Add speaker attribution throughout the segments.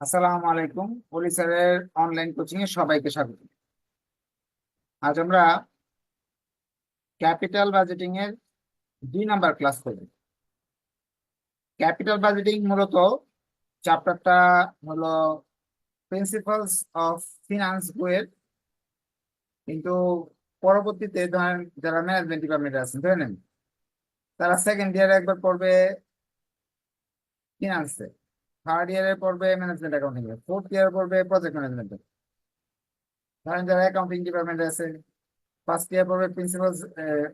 Speaker 1: আসসালামু আলাইকুম। পলিসারের online coaching এ সবাইকে স্বাগত। আজ আমরা ক্যাপিটাল বাজেটিং এর দুই নাম্বার ক্লাস করব। ক্যাপিটাল বাজেটিং মূলত চ্যাপ্টারটা হলো প্রিন্সিপালস অফ ফিনান্স বইয়ের। কিন্তু পরবর্তীতে ধরেন যারা ম্যানেজমেন্ট ডিপার্টমেন্টে আছেন, ধরে নেন। তারা সেকেন্ড ইয়ারে একবার পড়বে ফিনান্সে থার্ড ইয়ারে পড়বে ম্যানেজমেন্ট অ্যাকাউন্টিং এ ফোর্থ ইয়ারে পড়বে প্রজেক্ট ম্যানেজমেন্ট ধরেন যারা অ্যাকাউন্টিং ডিপার্টমেন্টে আছে ফার্স্ট ইয়ার পড়বে principle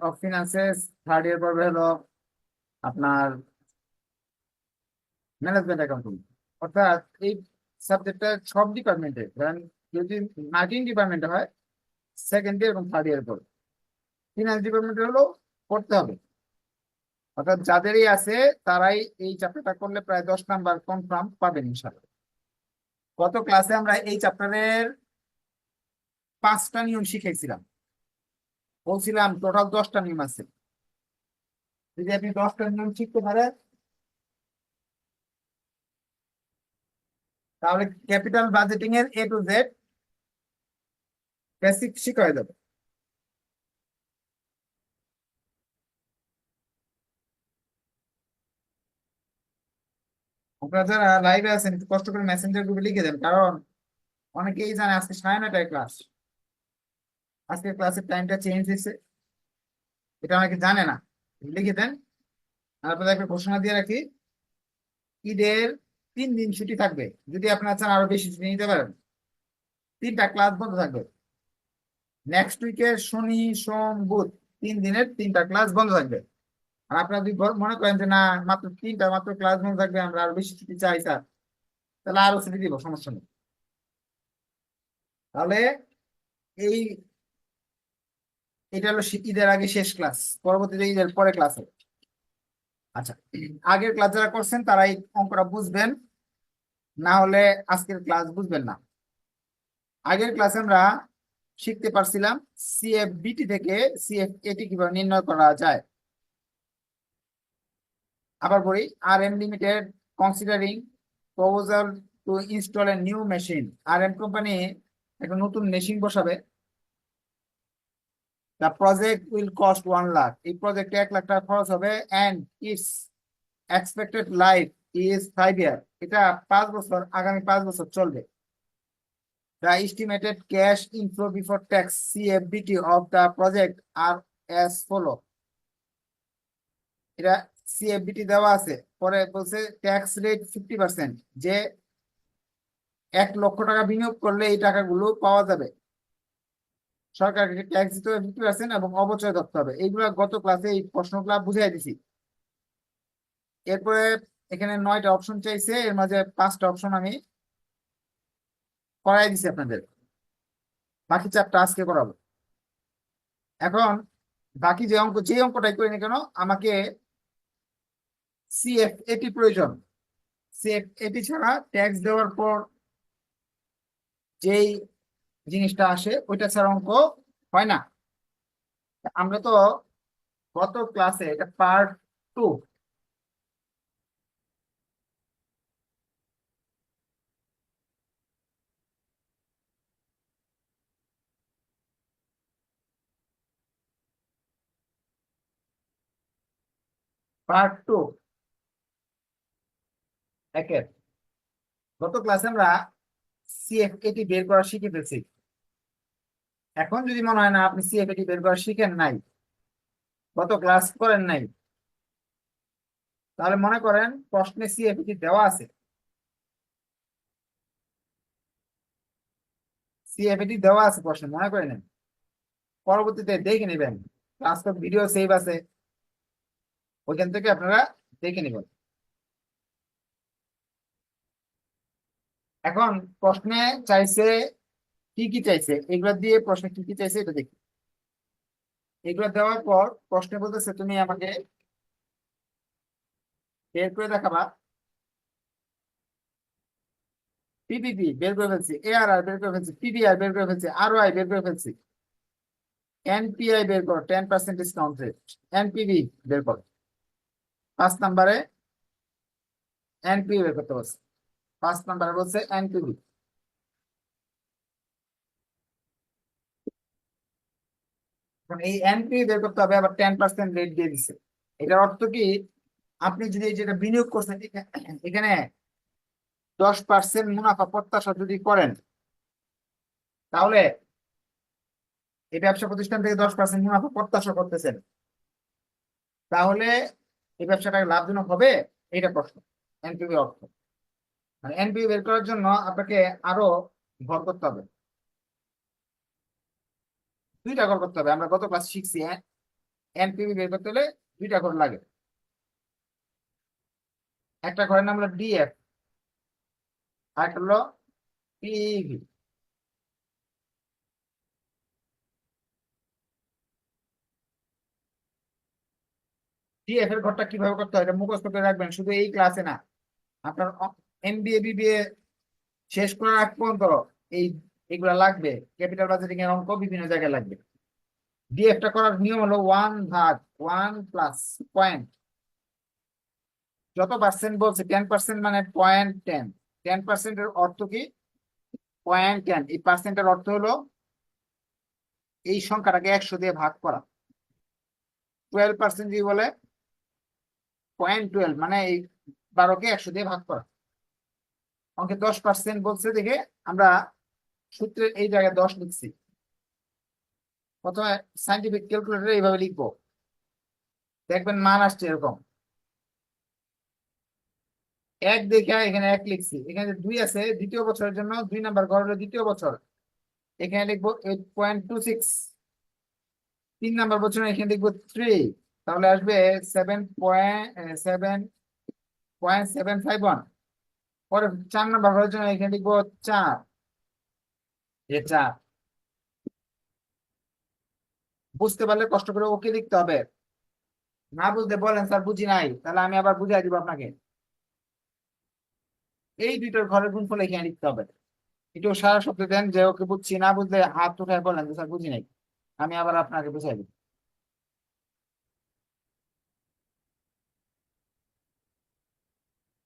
Speaker 1: of finances third year পড়বে হলো আপনার ম্যানেজমেন্ট অ্যাকাউন্টিং অর্থাৎ এই সাবজেক্টটা সব ডিপার্টমেন্টে ধরেন যদি মার্কেটিং ডিপার্টমেন্টে হয় সেকেন্ড ইয়ার এবং থার্ড ইয়ার পড়বে ফিনান্স ডিপার্টমেন্টে হলো পড়তে হবে। অর্থাৎ যাদেরই আছে, তারাই এই চ্যাপ্টারটা করলে প্রায় দশ নাম্বার কনফার্ম পাবেন ইনশাল্লাহ গত ক্লাসে আমরা এই চ্যাপ্টারের পাঁচটা নিয়ম শিখেছিলাম বলছিলাম টোটাল দশটা নিয়ম আছে। যদি আপনি দশটা নিয়ম শিখতে পারেন, তাহলে ক্যাপিটাল বাজেটিং এর এ টু জেড বেসিক শিখা হয়ে যাবে আপনারা যারা লাইভে আছেন, একটু কষ্ট করে মেসেঞ্জার গ্রুপে লিখে দেন, কারণ অনেকেই জানে আজকে সাড়ে নয়টায় ক্লাস আজকে ক্লাসের টাইমটা চেঞ্জ হয়েছে। এটা অনেকে জানে না। লিখে দেন। আর আপনাদের একটা ঘোষণা দিয়ে রাখি। ঈদের তিন দিন ছুটি থাকবে। যদি আপনারা চান আরও বেশি ছুটি নিতে পারেন। তিনটা ক্লাস বন্ধ থাকবে। নেক্সট উইকের শনি, সোম, বুধ, তিন দিনের তিনটা ক্লাস বন্ধ থাকবে। আর আপনারা যদি মনে করেন যে না, মাত্র তিনটা, মাত্র ক্লাস বন্ধ থাকবে আমরা আরও বেশি ছুটি চাই স্যার তাহলে আরও ছুটি দিব, সমস্যা নেই। তাহলে এই, এটা হলো ঈদের আগে শেষ ক্লাস পরবর্তীতে ঈদের পরে ক্লাস হবে। আচ্ছা আগের ক্লাস যারা করছেন তারা এই অঙ্কটা বুঝবেন, না হলে আজকের ক্লাস বুঝবেন না। আগের ক্লাসে আমরা শিখতে পারছিলাম সিএফবিটি থেকে সিএফ এটি কীভাবে নির্ণয় করা যায়। আবার বলি R M limited considering proposal to install a new machine R M company একটা নতুন মেশিন বসাবে। The project will cost one lakh এই প্রজেক্টে এক লাখ টাকা খরচ হবে and its expected life is five year এটা পাঁচ বছর, আগামী পাঁচ বছর চলবে। The estimated cash inflow before tax CFBT of the project are as follow এটা সিএফবিটি দেওয়া আছে, পরে বলছে ট্যাক্স রেট ফিফটি পার্সেন্ট যে এক লক্ষ টাকা বিনিয়োগ করলে এই টাকাগুলো পাওয়া যাবে। সরকারকে ট্যাক্স দিতে হবে ফিফটি পার্সেন্ট এবং অবচয় ধরতে হবে। এইগুলো গত ক্লাসে এই প্রশ্নগুলো বুঝাই দিছি। এরপরে এখানে নয়টা অপশন চাইছে, এর মাঝে পাঁচটা অপশন আমি করাই দিছি আপনাদের। বাকি চারটা আজকে করাবো। এখন বাকি যে অঙ্ক, যে অঙ্কটাই করি না কেন, আমাকে সিএফ এটি প্রয়োজন। সিএফ এটি ছাড়া ট্যাক্স দেওয়ার পর যেই জিনিসটা আসে, ওইটা ছাড়া অঙ্ক হয় না। আমরা তো গত ক্লাসে এটা পার্ট টু পার্ট টু একের। গত ক্লাসে আমরা সিএফএটি বের করা শিখে ফেলছি। এখন যদি মনে হয় না, আপনি সিএফএটি বের করা শিখেন নাই, গত ক্লাস করেন নাই, তাহলে মনে করেন প্রশ্নে সিএফএটি দেওয়া আছে। সিএফএটি দেওয়া আছে প্রশ্নে, মনে করে নেন। পরবর্তীতে দেখে নেবেন। ক্লাস ভিডিও সেভ আছে। ওইখান থেকে আপনারা দেখে নেবেন। এখন প্রশ্নে চাইছে কি কি চাইছে? এগুলো দিয়ে প্রশ্নে কি কি চাইছে এটা দেখি। এগুলো দেওয়ার পর প্রশ্নে বলতেছে, তুমি আমাকে বের করে দেখাবা। পিপিপি বের করে ফেলছি। এআরআর বের করে ফেলছি। পিডিআর বের করে ফেলছি। আরওআই বের করে ফেলছি। এনপিআই বের করো। Ten percent discount rate NPV বের করো। পাঁচ নাম্বারে এনপিভি বের করতে বলছে। পাঁচ নাম্বার বলছে এখন এই বের করতে হবে, আবার টেন পার্সেন্ট রেট দিয়ে এটার অর্থ কি? আপনি যদি যেটা বিনিয়োগ করছেন, এখানে দশ পার্সেন্ট মুনাফা প্রত্যাশা যদি করেন, তাহলে এই ব্যবসা প্রতিষ্ঠান থেকে দশ পার্সেন্ট মুনাফা প্রত্যাশা করতেছেন। তাহলে এই ব্যবসাটা লাভজনক হবে এটা প্রশ্ন। অর্থ। মানে বের করার জন্য আপনাকে আরও ভর করতে হবে। দুইটা ঘর করতে হবে। আমরা গত ক্লাস শিখছি এনপিভি বের করতে হলে দুইটা ঘর লাগে। একটা ঘরের নাম হলো ডিএফ আর একটা হলো পিভি ডিএফ এর ঘরটা কীভাবে করতে হয় এটা মুখস্থ করে রাখবেন, শুধু এই ক্লাসে না। আপনার এমবিএ বিবিএ শেষ করার আগ পর্যন্ত এই, এগুলা লাগবে। ক্যাপিটাল বাজেটিং এর অঙ্ক বিভিন্ন জায়গায় লাগবে। ডিএফটা করার নিয়ম হলো ওয়ান ভাগ ওয়ান প্লাস পয়েন্ট যত পার্সেন্ট বলছে টেন পার্সেন্ট মানে পয়েন্ট টেন টেন পার্সেন্টের অর্থ কি? পয়েন্ট টেন এই পার্সেন্টের অর্থ হলো এই সংখ্যাটাকে একশো দিয়ে ভাগ করা। টুয়েলভ পার্সেন্ট যদি বলে? পয়েন্ট টুয়েলভ মানে এই বারোকে একশো দিয়ে ভাগ করা। অঙ্কে দশ পার্সেন্ট বলছে দেখে আমরা সূত্রের এই জায়গায় দশ লিখছি। প্রথমে সাইন্টিফিক ক্যালকুলেটরে এইভাবে লিখব। দেখবেন মান আসছে এরকম। এক দেখে এখানে এক লিখছি। এখানে দুই আছে, দ্বিতীয় বছরের জন্য দুই নাম্বার ঘর হলো দ্বিতীয় বছর। এখানে লিখব এইট পয়েন্ট টু সিক্স তিন নাম্বার বছর এখানে লিখব থ্রি তাহলে আসবে seven point seven point seven five one পরে চার নাম্বার ঘরের জন্য এখানে লিখব চার। এ চার। বুঝতে পারলে কষ্ট করে ওকে লিখতে হবে। না বুঝতে বলেন, স্যার বুঝি নাই। তাহলে আমি আবার বুঝাই দিব আপনাকে। এই দুইটার ঘরের গুণফল এখানে লিখতে হবে। একটু সারা শব্দ দেন যে ওকে বুঝছি, না বুঝলে হাত উঠায় বলেন যে স্যার বুঝি নাই। আমি আবার আপনাকে বুঝাই দিব।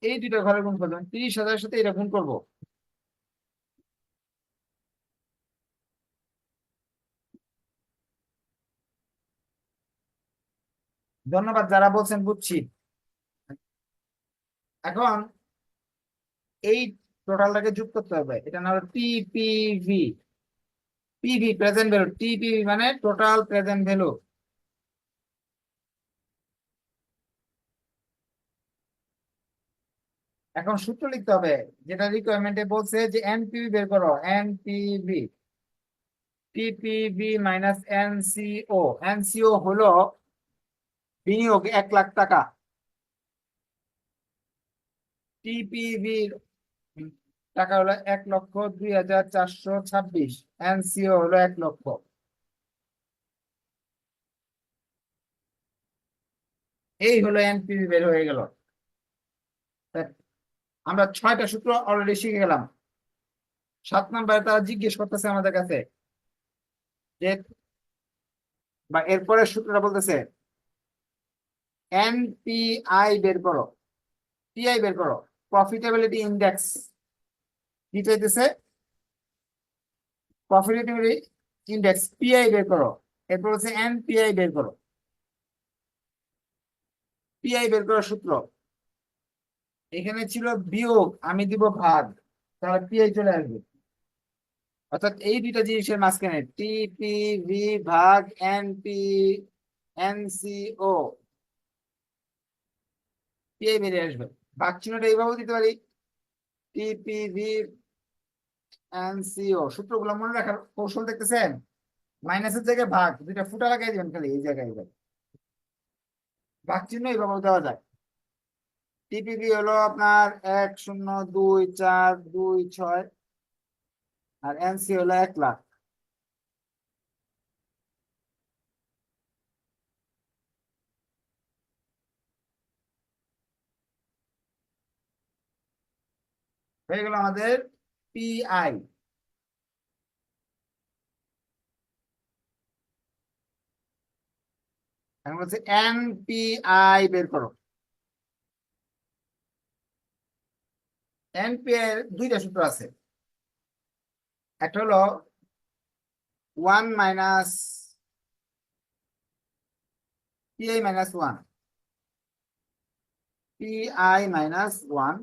Speaker 1: এই দুইটা ঘরের গুণ করবেন, তিরিশ হাজারের সাথে এটা গুণ করব। ধন্যবাদ, যারা বলছেন বুঝছি। এখন এই টোটালটাকে যোগ করতে হবে, এটা না হলো TPV PV present value TPV মানে টোটাল প্রেজেন্ট ভ্যালু এখন সূত্র লিখতে হবে, যেটা রিকোয়ারমেন্টে বলছে যে এনপিভি বের করো NPV TPV minus NCO NCO হলো বিনিয়োগ এক লাখ টাকা। টিপিভির টাকা হলো এক লক্ষ দুই হাজার চারশো ছাব্বিশ এনসিও হলো এক লক্ষ। এই হলো এনপিভি বের হয়ে গেল। আমরা ছয়টা সূত্র অলরেডি শিখে গেলাম। সাত নম্বরে তারা জিজ্ঞেস করতেছে আমাদের কাছে যে, বা এরপরের সূত্রটা বলতেছে, এনপিআই বের করো। পিআই বের করো। প্রফিটেবিলিটি ইন্ডেক্স কি চাইতেছে? প্রফিটেবিলিটি ইন্ডেক্স পিআই বের করো। এরপর হচ্ছে এনপিআই বের করো। পিআই বের করার সূত্র। এখানে ছিল বিয়োগ, আমি দিব ভাগ। তাহলে পিআই চলে আসবে। অর্থাৎ এই দুইটা জিনিসের মাঝখানে টিপিভি ভাগ এনপি এনসিও পিআই বেরিয়ে আসবে। ভাগ চিহ্নটা এইভাবে দিতে পারি। টিপিভি এনসিও সূত্রগুলো মনে রাখার কৌশল দেখতেছেন? মাইনাসের জায়গায় ভাগ, দুইটা ফুটা লাগাই দিবেন খালি, এই জায়গায় ভাগ চিহ্ন এইভাবে দেওয়া যায়। টিপিভি হলো আপনার এক শূন্য দুই চার দুই ছয় আর এনসি হলো এক লাখ। হয়ে গেল আমাদের পিআই এখন বলছে এনপিআই বের করো। এনপি এর দুইটা সূত্র আছে। একটা হলো one minus PI minus one. PI minus one.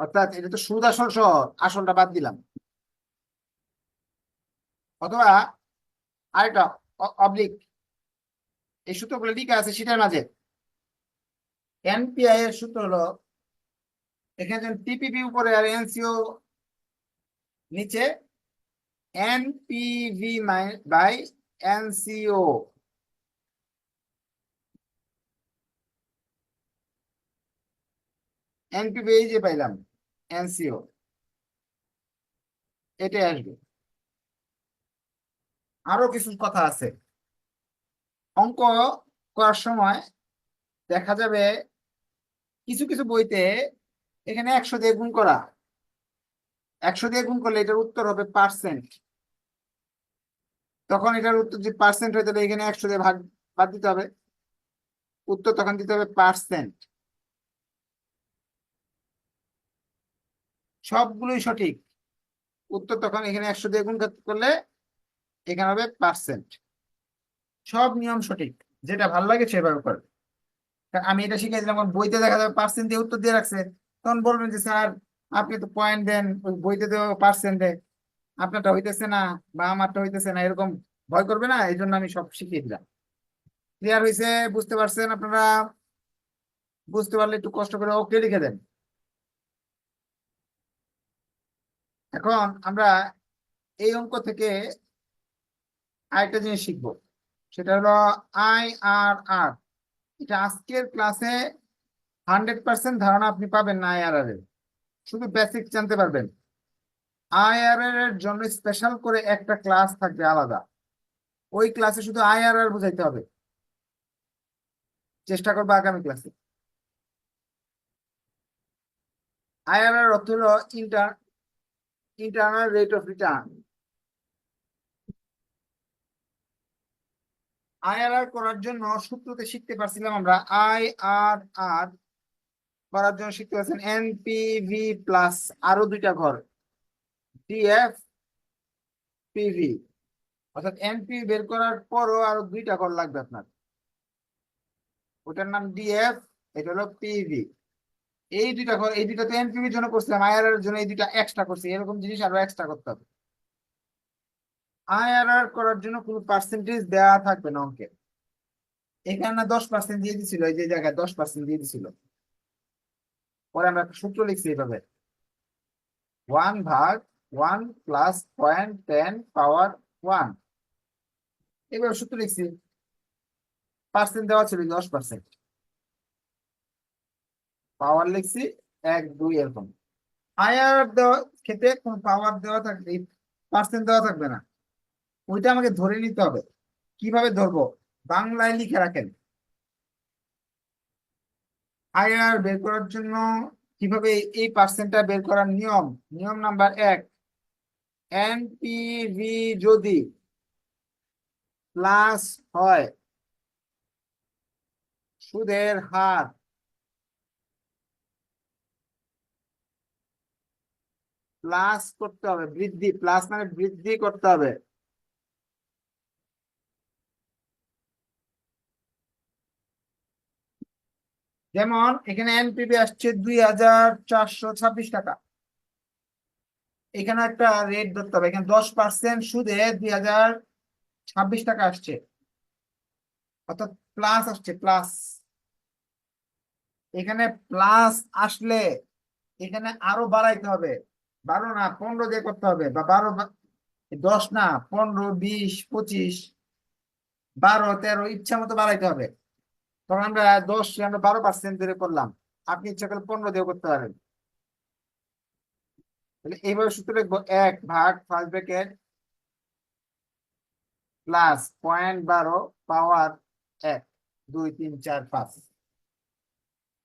Speaker 1: অর্থাৎ এটা তো সুদ আসল সহ আসলটা বাদ দিলাম। অথবা আরেকটা অবলিক এই সূত্রগুলো লিখে আছে সেটার মাঝে। এনপিআই এর সূত্র হলো, এখানে টিপিপি উপরে আর এনসিও নিচে, এনপিভি বাই এনসিও। এনপিভি এই যে পাইলাম, এনসিও, এটাই আসবে। আরও কিছু কথা আছে। অঙ্ক করার সময় দেখা যাবে কিছু কিছু বইতে এখানে একশো দিয়ে গুণ করা। একশো দিয়ে গুণ করলে এটার উত্তর হবে পার্সেন্ট তখন এটার উত্তর যে পার্সেন্ট হয়, তাহলে এখানে একশো দিয়ে ভাগ বাদ দিতে হবে। উত্তর তখন দিতে হবে পার্সেন্ট সবগুলোই সঠিক। উত্তর তখন এখানে একশো দিয়ে গুণ করলে এখানে হবে পার্সেন্ট সব নিয়ম সঠিক। যেটা ভালো লাগে সেভাবে করবে কারণ আমি এটা শিখে দিলাম বইতে দেখা যাবে পার্সেন্ট দিয়ে উত্তর দিয়ে রাখছে। তখন বলবেন যে, স্যার, আপনি তো পয়েন্ট দেন, ওই বইতে তো পার্সেন্ট দেয়। আপনারটা হইতেছে না বা আমারটা হইতেছে না, এরকম ভয় করবে না, এই জন্য আমি সব শিখিয়ে দিলাম। ক্লিয়ার হয়েছে বুঝতে পারছেন আপনারা? বুঝতে পারলে একটু কষ্ট করে ওকে লিখে দেন। এখন আমরা এই অঙ্ক থেকে আরেকটা জিনিস শিখব। সেটা হলো আই আর আর এটা আজকের ক্লাসে হান্ড্রেড পার্সেন্ট ধারণা আপনি পাবেন না আইআরআর এর। শুধু বেসিক জানতে পারবেন। আইআরআর এর জন্য স্পেশাল করে একটা ক্লাস থাকবে আলাদা। ওই ক্লাসে শুধু আইআরআর বোঝাইতে হবে। চেষ্টা করব আগামী ক্লাসে আইআরআর অর্থ হলো inter internal rate of return IRR করার জন্য সূত্রতে শিখতে পারছিলাম আমরা। আই আর আর করার জন্য শিখতে পারছেন এনপিভি প্লাস আরও দুইটা ঘর। ডিএফ পিভি অর্থাৎ এনপি বের করার পরও আরও দুইটা ঘর লাগবে আপনার। ওটার নাম ডিএফ এটা হলো পিভি এই দুইটা ঘর, এই দুইটা তো এনপিভির জন্য করছিলাম আইআরআর এর জন্য এই দুইটা এক্সট্রা করছি। এরকম জিনিস আরও এক্সট্রা করতে হবে। আইআরআর করার জন্য কোনো পার্সেন্টেজ দেওয়া থাকবে না অঙ্কে এখানে দশ পার্সেন্ট দিয়ে দিছিল, এই যে জায়গায় দশ পার্সেন্ট দিয়ে দিছিল। পরে আমরা একটা সূত্র লিখছি এইভাবে। ওয়ান ভাগ one plus point ten power one এইভাবে সূত্র লিখছি। পার্সেন্ট দেওয়া ছিল দশ পার্সেন্ট পাওয়ার লিখছি এক, দুই এরকম। আয়ার দেওয়া ক্ষেত্রে কোন পাওয়ার দেওয়া থাকবে পার্সেন্ট দেওয়া থাকবে না। ওইটা আমাকে ধরে নিতে হবে। কীভাবে ধরবো? বাংলায় লিখে রাখেন। আইআর বের করার জন্য কীভাবে এই পার্সেন্টটা বের করার নিয়ম? নিয়ম নাম্বার এক এনপিভি যদি প্লাস হয়, সুদের হার প্লাস করতে হবে, বৃদ্ধি প্লাস মানে বৃদ্ধি করতে হবে। যেমন এখানে এনপিবি আসছে দুই হাজার চারশো ছাব্বিশ টাকা। এখানে একটা রেট ধরতে হবে, এখানে দশ পার্সেন্ট সুদে দুই হাজার ছাব্বিশ টাকা আসছে। অর্থাৎ প্লাস আসছে প্লাস এখানে প্লাস আসলে এখানে আরও বাড়াইতে হবে। বারো না, পনেরো দিয়ে করতে হবে, বা বারো দশ না, পনেরো, বিশ, পঁচিশ, বারো, তেরো, ইচ্ছা মতো বাড়াইতে হবে। তখন আমরা দশ, আমরা বারো পার্সেন্ট ধরে করলাম। আপনি ইচ্ছা করলে পনেরো দিয়ে করতে পারেন। এইভাবে সূত্র লিখব, এক ভাগ ফার্স্ট ব্র্যাকেট প্লাস পয়েন্ট বারো পাওয়ার এক, দুই, তিন, চার, পাঁচ।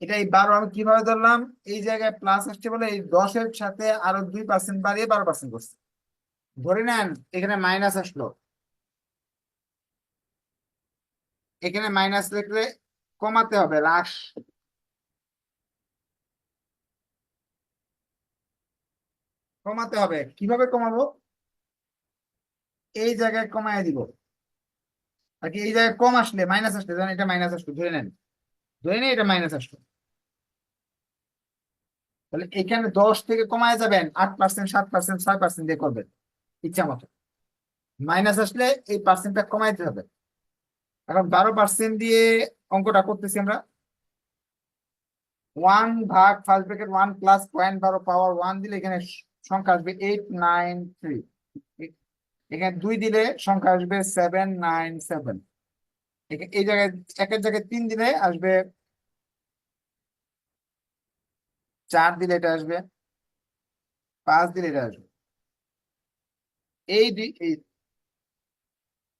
Speaker 1: এটা এই বারো আমি কীভাবে ধরলাম? এই জায়গায় প্লাস আসছে বলে এই দশের সাথে আরও দুই পার্সেন্ট বাড়িয়ে বারো পার্সেন্ট করছে। ধরে নেন, এখানে মাইনাস আসলো। এখানে মাইনাস লিখলে কমাতে হবে, হ্রাস। কমাতে হবে। কীভাবে কমাবো? এই জায়গায় কমায় দিব। আর কি, এই জায়গায় কম আসলে মাইনাস আসলে, ধরেন এটা মাইনাস আসলো, ধরে নেন। ধরে নেই এটা মাইনাস আসলো। তাহলে এখানে দশ থেকে কমায় যাবেন, আট পার্সেন্ট সাত পার্সেন্ট ছয় পার্সেন্ট দিয়ে করবেন, ইচ্ছা মতো। মাইনাস আসলে এই পার্সেন্টটা কমাইতে হবে। এখন বারো পার্সেন্ট দিয়ে অঙ্কটা করতেছি আমরা। ওয়ান ভাগ first bracket one plus point বারো পাওয়ার ওয়ান দিলে এখানে সংখ্যা আসবে এইট নাইন থ্রি এখানে দুই দিলে সংখ্যা আসবে সেভেন নাইন সেভেন এই জায়গায়, একের জায়গায় তিন দিলে আসবে চার দিলে এটা আসবে, পাঁচ দিলে এটা আসবে। এই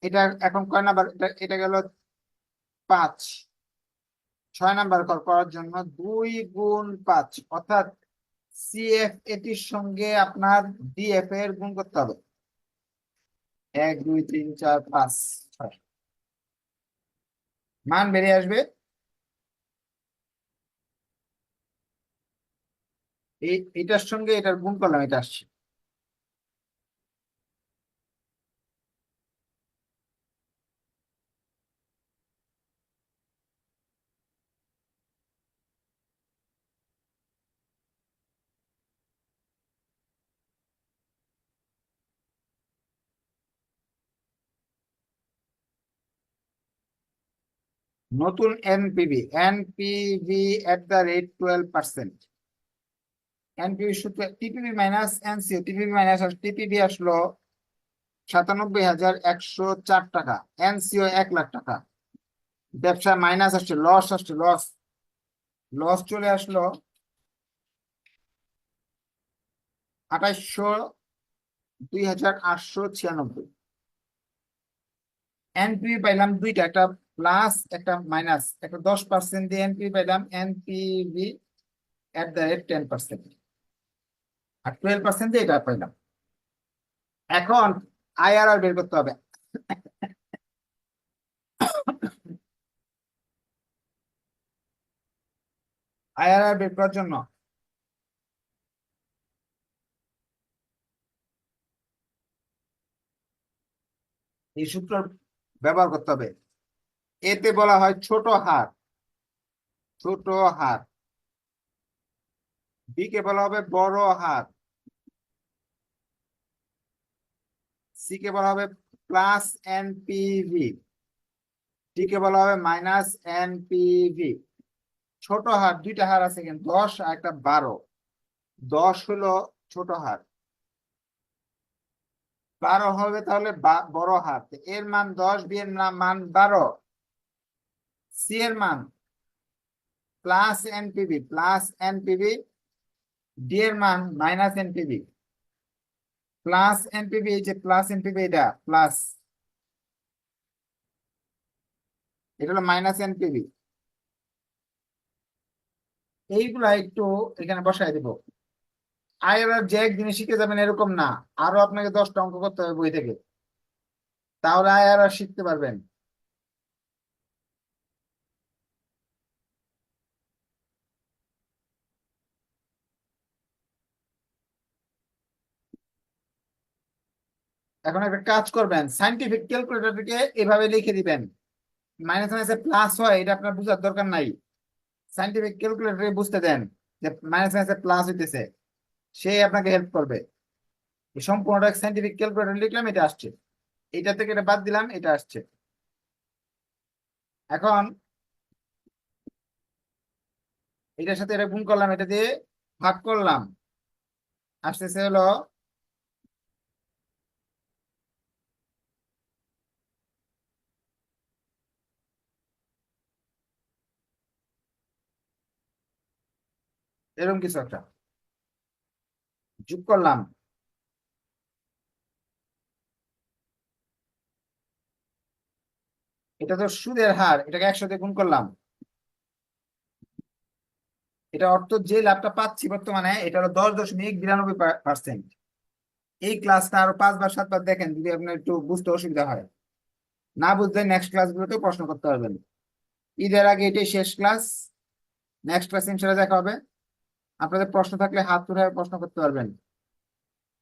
Speaker 1: এটা এখন কয় নাম্বার? এটা গেল পাঁচ। ছয় নাম্বার কর করার জন্য দুই গুণ পাঁচ, অর্থাৎ সিএফ এটির সঙ্গে আপনার ডিএফ এর গুণ করতে হবে। এক, দুই, তিন, চার, পাঁচ, ছয়। মান বেরিয়ে আসবে। এটার সঙ্গে এটার গুণ করলাম, এটা আসছে। নতুন NPV NPV at the rate twelve percent NPV সূত্র TPV minus NCO TPV minus TPV আসলো সাতানব্বই হাজার একশো চার টাকা এনসিও এক লাখ টাকা। ব্যবসা মাইনাস আসছে লস আসছে লস লস চলে আসলো আঠাইশশো দুই হাজার আটশো ছিয়ানব্বই। এনপিভি পাইলাম দুইটা, একটা প্লাস একটা মাইনাস একটা দশ পার্সেন্ট দিয়ে এনপিভি পাইলাম NPV at the rate ten percent R twelve percent দিয়ে এটা পাইলাম এখন আইআরআর বের করতে হবে। আইআরআর বের করার জন্য এই সূত্র ব্যবহার করতে হবে। এতে বলা হয় ছোট হার ছোট হার বি কে বলা হবে বড় হার সি কে বলা হবে প্লাস এনপিভি ডি কে বলা হবে মাইনাস এনপিভি ছোট হার দুইটা হার আছে কিন্তু, দশ আর একটা বারো। দশ হলো ছোট হার বারো হবে তাহলে বড় হার এর মান দশ বি এর মান বারো। সি এর মান plus NPV plus NPV D এর মান মাইনাস এনপিভি প্লাস এনপিভি এই যে প্লাস এনপিভি এটা প্লাস। এটা হলো মাইনাস এনপিভি এইগুলা একটু এখানে বসাই দেব। আইআরআর যে একদিনে শিখে যাবেন এরকম না। আরও আপনাকে দশটা অঙ্ক করতে হবে বই থেকে। তাহলে আইআরআর শিখতে পারবেন। এখন একটা কাজ করবেন সাইন্টিফিক ক্যালকুলেটরকে এভাবে লিখে দিবেন। মাইনাস মাইনাসে প্লাস হয়, এটা আপনার বোঝার দরকার নাই। সাইন্টিফিক ক্যালকুলেটরে বুঝতে দেন যে মাইনাস মাইনাসে প্লাস হইতেছে। সে আপনাকে হেল্প করবে। সম্পূর্ণটা সাইন্টিফিক ক্যালকুলেটর লিখলাম, এটা আসছে। এটা থেকে এটা বাদ দিলাম, এটা আসছে। এখন এটার সাথে এটা গুণ করলাম, এটা দিয়ে ভাগ করলাম। আসতেছে হলো এরকম কিছু একটা। যোগ করলাম। এটা তো সুদের হার, এটাকে একসাথে গুণ করলাম। এটা অর্থ যে লাভটা পাচ্ছি বর্তমানে, এটা হলো দশ দশমিক বিরানব্বই পার্সেন্ট এই ক্লাসটা আরও পাঁচবার সাতবার দেখেন, যদি আপনার একটু বুঝতে অসুবিধা হয়। না বুঝলে নেক্সট ক্লাসগুলোতেও প্রশ্ন করতে পারবেন। ঈদের আগে এটাই শেষ ক্লাস নেক্সট ক্লাস ইনশাল্লাহ দেখা হবে। আপনাদের প্রশ্ন থাকলে হাত তুলে প্রশ্ন করতে পারবেন।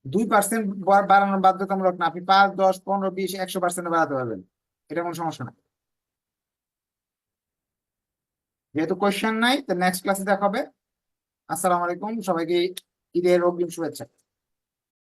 Speaker 1: দুই পার্সেন্ট বাড়ানোর বাধ্যতামূলক না, আপনি পাঁচ, দশ, পনেরো, বিশ, একশো পার্সেন্ট বাড়াতে পারবেন। এটা কোনো সমস্যা না যেহেতু কোয়েশ্চেন নাই, তো নেক্সট ক্লাসে দেখা হবে। আসসালামু আলাইকুম, সবাইকে ঈদের অগ্রিম শুভেচ্ছা।